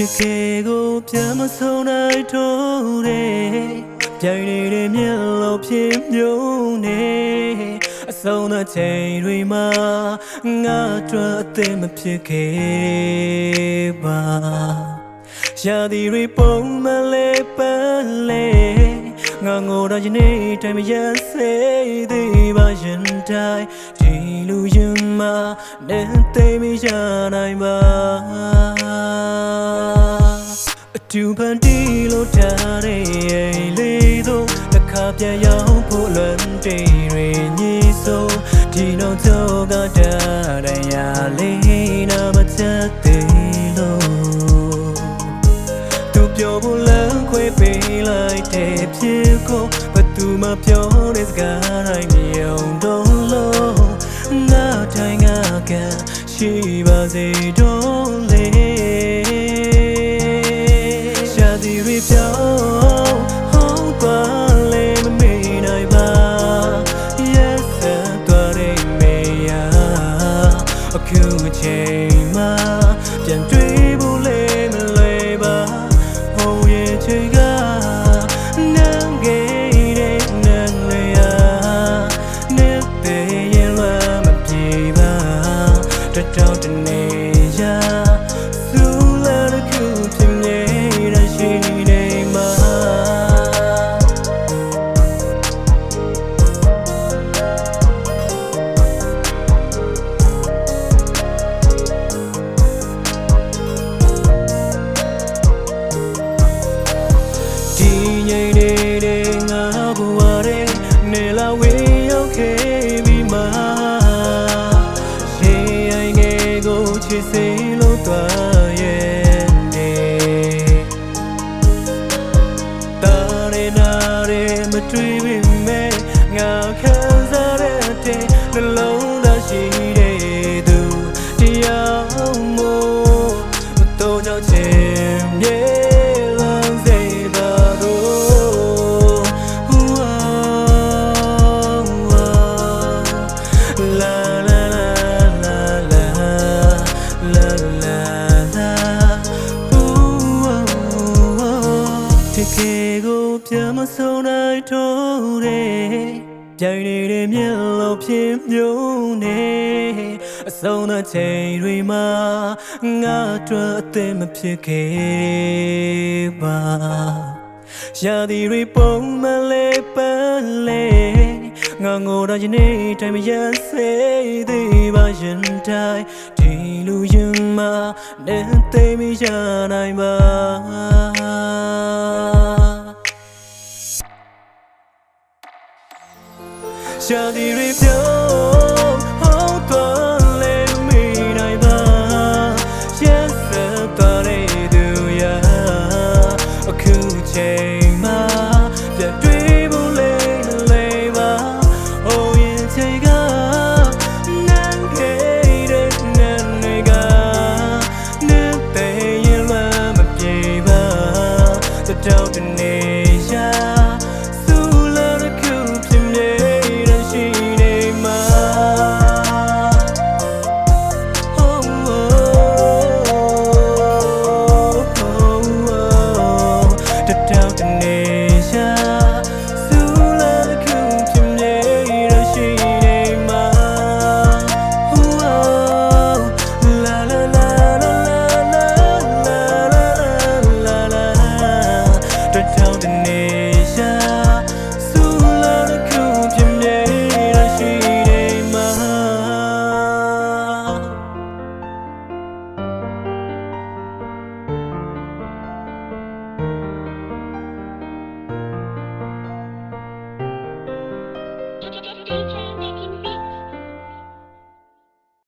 ချစ်ခဲ့ကိုပြန်မဆုံးနိုင်တော့တဲ့ပြိုင်နေတဲ့မျက်လုံးဖြစ်မြုံနေအဆုံးသောချိန်တွေမှာငါတို့အသက်မဖြစ်ခဲ့ပါရာသီတွေပုံမလေးပန်းလေးငါငိုတော့ယနေ့တိုင်းမရစေသေးပါရင်တိုင်းဒီလူရင်မှာနဲ့သိမရနိုင်ပါအ တူပန်တီလို့ထားတဲ့လေးတို့တစ်ခါပြန်ရောက်ဖို့လွန်တေးတွေညီစိုးဒီနောက်တော့ကတည်းရလေးနာမချက်သေးလို့သူပြောဖို့လမ်းခွဲပေးလိုက်တဲ့ဖြစ်ကိုဘသူမှပြောတဲ့စကားတိုင်း အခုအချိန်မှာပြန်တွေ့ဖို့လေမလဲပါဟိုရဲ့ချေက dice မဆုံးနိုင်တော့တဲ့ပြိုင်နေတဲ့မျက်လုံးဖြစ်မြုံနေအဆုံးသောချိန်တွေမှာငါတို့အသက်မဖြစ်ခဲ့ပါရာသီတွေပုံမလေးပန်းလေးငါငိုတော့ယနေ့တိုင်းမရစေသေးပါရင်တိုင်းဒီလူရင်မှာနဲ့သိမရနိုင်ပါ ရှာဒီရီပြောင်းဟောင်းသွားလေမိနိုင်ပါ Yes သွားတဲ့သူရာအခုချိန်မှာပြတ်တွေ့ဖို့လေလေပါဟိုရင်ချိန်ကနန်းခဲ့တဲ့နန်းတွေကနေတဲ့ရင်လွမ်းမပြေပါစတောက်တနေ